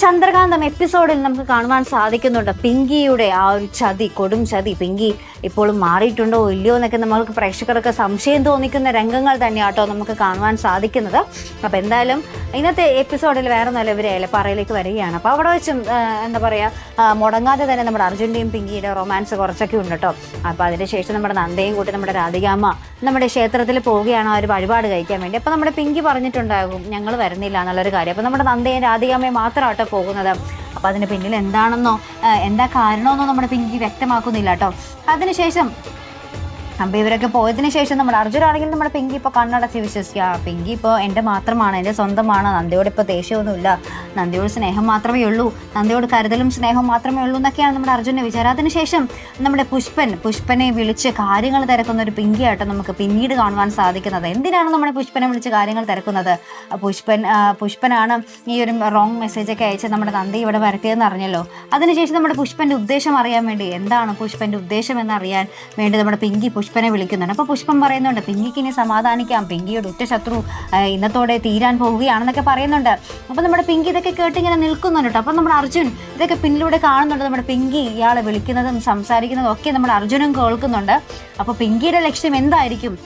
ചന്ദ്രകാന്തം എപ്പിസോഡിൽ നമുക്ക് കാണുവാൻ സാധിക്കുന്നുണ്ട്. പിങ്കിയുടെ ആ ഒരു ചതി കൊടും ചതി. പിങ്കി ഇപ്പോഴും മാറിയിട്ടുണ്ടോ ഇല്ലയോ എന്നൊക്കെ നമ്മൾക്ക് പ്രേക്ഷകർക്ക് സംശയം തോന്നിക്കുന്ന രംഗങ്ങൾ തന്നെയാട്ടോ നമുക്ക് കാണുവാൻ സാധിക്കുന്നത്. അപ്പം എന്തായാലും ഇന്നത്തെ എപ്പിസോഡിൽ വേറെ നല്ല ഇവരെ പറയിലേക്ക് വരികയാണ്. അപ്പോൾ അവിടെ വെച്ചും എന്താ പറയുക മുടങ്ങാതെ തന്നെ നമ്മുടെ അർജുന്റെയും പിങ്കിയുടെ റൊമാൻസ് കുറച്ചൊക്കെ ഉണ്ട് കേട്ടോ അപ്പോൾ അതിനുശേഷം നമ്മുടെ നന്ദയും കൂട്ടി നമ്മുടെ രാധികാമ്മ നമ്മുടെ ക്ഷേത്രത്തിൽ പോവുകയാണ് ആ ഒരു വഴിപാട് കഴിക്കാൻ വേണ്ടി. അപ്പോൾ നമ്മുടെ പിങ്കി പറഞ്ഞിട്ടുണ്ടാകും ഞങ്ങൾ വരുന്നില്ല എന്നുള്ളൊരു കാര്യം. അപ്പോൾ നമ്മുടെ നന്ദയും രാധികാമ്മയും മാത്രമാട്ടോ പോകുന്നത്. അപ്പോൾ അതിന് പിന്നിൽ എന്താണെന്നോ എന്താ കാരണമെന്നോ നമ്മുടെ പിങ്കി വ്യക്തമാക്കുന്നില്ല കേട്ടോ അതിനുശേഷം അപ്പോൾ ഇവരൊക്കെ പോയതിനു ശേഷം നമ്മുടെ അർജുനാണെങ്കിൽ നമ്മുടെ പിങ്കി ഇപ്പോൾ കണ്ണടച്ച് വിശ്വസിക്കുക. പിങ്കി ഇപ്പോൾ എന്റെ മാത്രമാണ് എന്റെ സ്വന്തമാണ്. നന്ദിയോട് ഇപ്പോൾ ദേഷ്യമൊന്നുമില്ല. നന്ദിയോട് സ്നേഹം മാത്രമേ ഉള്ളൂ. നന്ദിയോട് കരുതലും സ്നേഹം മാത്രമേ ഉള്ളൂ എന്നൊക്കെയാണ് നമ്മുടെ അർജുന്റെ വിചാരം. അതിനുശേഷം നമ്മുടെ പുഷ്പൻ പുഷ്പനെ വിളിച്ച് കാര്യങ്ങൾ തിരക്കുന്ന ഒരു പിങ്കിയായിട്ട് നമുക്ക് പിന്നീട് കാണുവാൻ സാധിക്കുന്നത്. എന്തിനാണ് നമ്മുടെ പുഷ്പനെ വിളിച്ച് കാര്യങ്ങൾ തിരക്കുന്നത്? പുഷ്പൻ പുഷ്പനാണ് ഈ ഒരു റോങ് മെസ്സേജൊക്കെ അയച്ച് നമ്മുടെ നന്ദി ഇവിടെ വരട്ടിയതെന്ന് അറിഞ്ഞല്ലോ. അതിനുശേഷം നമ്മുടെ പുഷ്പന്റെ ഉദ്ദേശം അറിയാൻ വേണ്ടി എന്താണ് പുഷ്പന്റെ ഉദ്ദേശം എന്നറിയാൻ വേണ്ടി നമ്മുടെ പിങ്കി പുഷ്പനെ വിളിക്കുന്നുണ്ട്. അപ്പോൾ പുഷ്പം പറയുന്നുണ്ട് പിങ്കിക്ക് ഇനി സമാധാനിക്കാം. പിങ്കിയുടെ ഉറ്റ ശത്രു ഇന്നത്തോടെ തീരാൻ പോവുകയാണെന്നൊക്കെ പറയുന്നുണ്ട്. അപ്പോൾ നമ്മുടെ പിങ്കി ഇതൊക്കെ കേട്ട് ഇങ്ങനെ നിൽക്കുന്നുണ്ട് അപ്പോൾ നമ്മുടെ അർജുൻ ഇതൊക്കെ പിന്നിലൂടെ കാണുന്നുണ്ട്. നമ്മുടെ പിങ്കി ഇയാളെ വിളിക്കുന്നതും സംസാരിക്കുന്നതും ഒക്കെ നമ്മുടെ അർജുനും കേൾക്കുന്നുണ്ട്. അപ്പോൾ പിങ്കിയുടെ ലക്ഷ്യം എന്തായിരിക്കും?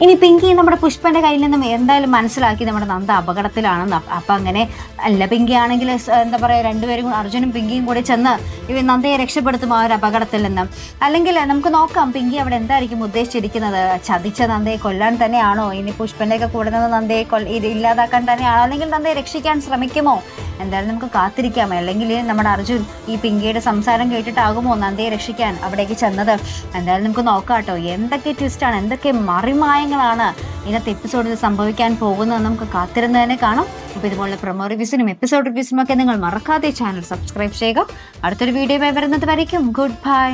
ഇനി പിങ്കി നമ്മുടെ പുഷ്പന്റെ കയ്യിൽ നിന്നും എന്തായാലും മനസ്സിലാക്കി നമ്മുടെ നന്ദ അപകടത്തിലാണെന്ന്. അപ്പ- അങ്ങനെ അല്ല പിങ്കി ആണെങ്കിൽ എന്താ പറയാ രണ്ടുപേരും അർജുനും പിങ്കിയും കൂടി ചെന്ന് ഇവ നന്ദയെ രക്ഷപ്പെടുത്തും ആ ഒരു അപകടത്തിൽ നിന്ന്. അല്ലെങ്കിൽ നമുക്ക് നോക്കാം പിങ്കി അവിടെ എന്തായിരിക്കും ഉദ്ദേശിച്ചിരിക്കുന്നത്? ചതിച്ച നന്ദയെ കൊല്ലാൻ തന്നെയാണോ? ഇനി പുഷ്പന്റെ ഒക്കെ കൂടെ നിന്ന് നന്ദയെ ഇല്ലാതാക്കാൻ തന്നെയാണോ? അല്ലെങ്കിൽ നന്ദയെ രക്ഷിക്കാൻ ശ്രമിക്കുമോ? എന്തായാലും നമുക്ക് കാത്തിരിക്കാം. അല്ലെങ്കിൽ നമ്മുടെ അർജുൻ ഈ പിങ്കിയുടെ സംസാരം കേട്ടിട്ടാകുമോ നന്ദയെ രക്ഷിക്കാൻ അവിടേക്ക് ചെന്നത്? എന്തായാലും നമുക്ക് നോക്കാം കേട്ടോ. എന്തൊക്കെ ട്വിസ്റ്റാണ് എന്തൊക്കെ മറിമായങ്ങളാണ് ഇന്നത്തെ എപ്പിസോഡിൽ സംഭവിക്കാൻ പോകുന്നത് നമുക്ക് കാത്തിരുന്ന് തന്നെ കാണാം. അപ്പോൾ ഇതുപോലെ പ്രൊമോ റിവ്യൂസിനും എപ്പിസോഡ് റിവ്യൂസിനും ഒക്കെ നിങ്ങൾ മറക്കാതെ ചാനൽ സബ്സ്ക്രൈബ് ചെയ്യുക. അടുത്തൊരു വീഡിയോ വരുന്നത് വരയ്ക്കും. Good bye